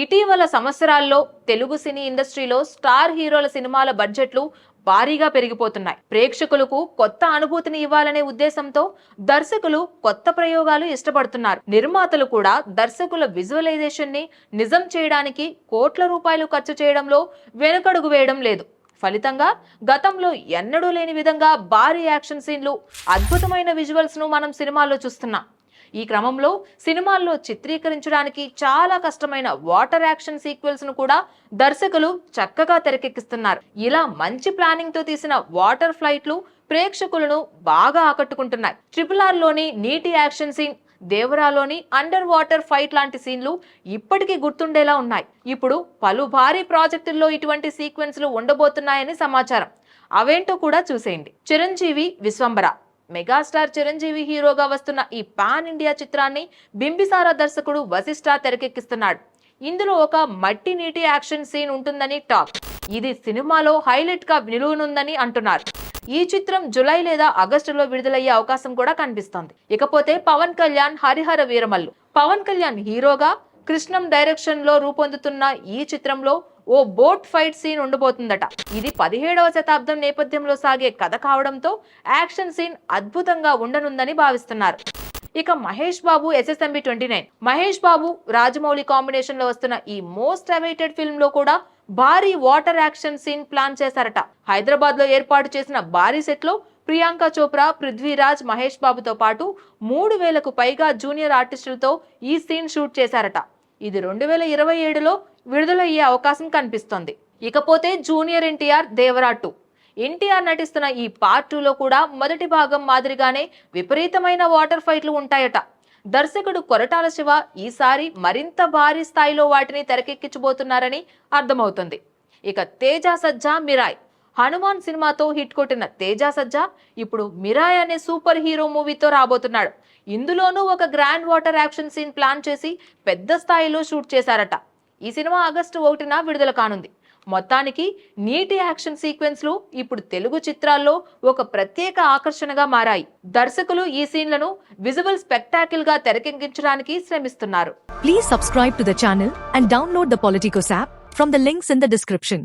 ఇటీవల సంవత్సరాల్లో తెలుగు సినీ ఇండస్ట్రీలో స్టార్ హీరోల సినిమాల బడ్జెట్లు భారీగా పెరిగిపోతున్నాయి. ప్రేక్షకులకు కొత్త అనుభూతిని ఇవ్వాలనే ఉద్దేశంతో దర్శకులు కొత్త ప్రయోగాలు ఇష్టపడుతున్నారు. నిర్మాతలు కూడా దర్శకుల విజువలైజేషన్ని నిజం చేయడానికి కోట్ల రూపాయలు ఖర్చు చేయడంలో వెనుకడుగు వేయడం లేదు. ఫలితంగా గతంలో ఎన్నడూ లేని విధంగా భారీ యాక్షన్ సీన్లు అద్భుతమైన విజువల్స్ను మనం సినిమాల్లో చూస్తున్నాం. ఈ క్రమంలో సినిమాల్లో చిత్రీకరించడానికి చాలా కష్టమైన వాటర్ యాక్షన్ సీక్వెల్స్ను కూడా దర్శకులు చక్కగా తెరకెక్కిస్తున్నారు. ఇలా మంచి ప్లానింగ్తో తీసిన వాటర్ ఫ్లైట్లు ప్రేక్షకులను బాగా ఆకట్టుకుంటున్నాయి. ట్రిపుల్ ఆర్లోని నీటి యాక్షన్ సీన్ దేవరాలోని అండర్ వాటర్ ఫైట్ లాంటి సీన్లు ఇప్పటికీ గుర్తుండేలా ఉన్నాయి. ఇప్పుడు పలు భారీ ప్రాజెక్టుల్లో ఇటువంటి సీక్వెన్స్లు ఉండబోతున్నాయని సమాచారం. అవేంటో కూడా చూసేయండి. చిరంజీవి విశ్వంబర మెగాస్టార్ చిరంజీవి హీరోగా వస్తున్న ఈ పాన్ ఇండియా చిత్రాన్ని బింబిసార దర్శకుడు వశిష్ఠ తెరకెక్కిస్తున్నాడు. ఇందులో ఒక మట్టి నీటి యాక్షన్ సీన్ ఉంటుందని టాక్. ఇది సినిమాలో హైలైట్గా నిలువనుందని అంటున్నారు. ఈ చిత్రం జులై లేదా ఆగస్టులో విడుదలయ్యే అవకాశం కూడా కనిపిస్తోంది. ఇకపోతే పవన్ కళ్యాణ్ హరిహర వీరమల్లు. పవన్ కళ్యాణ్ హీరోగా కృష్ణం డైరెక్షన్లో రూపొందుతున్న ఈ చిత్రంలో ఓ బోట్ ఫైట్ సీన్ ఉండబోతుందట. ఇది పదిహేడవ శతాబ్దం నేపథ్యంలో సాగే కథ కావడంతో యాక్షన్ సీన్ అద్భుతంగా ఉండనుందని భావిస్తున్నారు. ఇక Mahesh Babu SSMB twenty nine. Mahesh Babu Rajamouli కాంబినేషన్లో వస్తున్న ఈ మోస్ట్ అవైటెడ్ ఫిల్మ్లో కూడా భారీ వాటర్ యాక్షన్ సీన్ ప్లాన్ చేశారట. హైదరాబాద్లో ఏర్పాటు చేసిన భారీ సెట్లో ప్రియాంక చోప్రా పృథ్వీరాజ్ మహేష్ బాబుతో పాటు మూడు వేలకు పైగా జూనియర్ ఆర్టిస్టులతో ఈ సీన్ షూట్ చేశారట. ఇది రెండు వేల ఇరవై ఏడులో విడుదలయ్యే అవకాశం కనిపిస్తోంది. ఇకపోతే జూనియర్ ఎన్టీఆర్ దేవరాటు ఎన్టీఆర్ నటిస్తున్న ఈ పార్ట్ టూలో కూడా మొదటి భాగం మాదిరిగానే విపరీతమైన వాటర్ ఫైట్లు ఉంటాయట. దర్శకుడు కొరటాల శివ ఈసారి మరింత భారీ స్థాయిలో వాటిని తెరకెక్కించబోతున్నారని అర్థమవుతుంది. ఇక తేజ సజ్జా మిరాయ్. హనుమాన్ సినిమాతో హిట్ కొట్టిన తేజ సజ్జా ఇప్పుడు మిరాయ్ అనే సూపర్ హీరో మూవీతో రాబోతున్నాడు. ఇందులోనూ ఒక grand water action scene plan చేసి పెద్ద స్థాయిలో షూట్ చేశారట. ఈ సినిమా ఆగస్టు ఒకటిన విడుదల కానుంది. మొత్తానికి నీటి యాక్షన్ సీక్వెన్స్లు ఇప్పుడు తెలుగు చిత్రాల్లో ఒక ప్రత్యేక ఆకర్షణగా మారాయి. దర్శకులు ఈ సీన్లను విజువల్ స్పెక్టాకిల్గా తెరకెక్కించడానికి శ్రమిస్తున్నారు. Please subscribe to the channel and download the Politicos app from the links in the description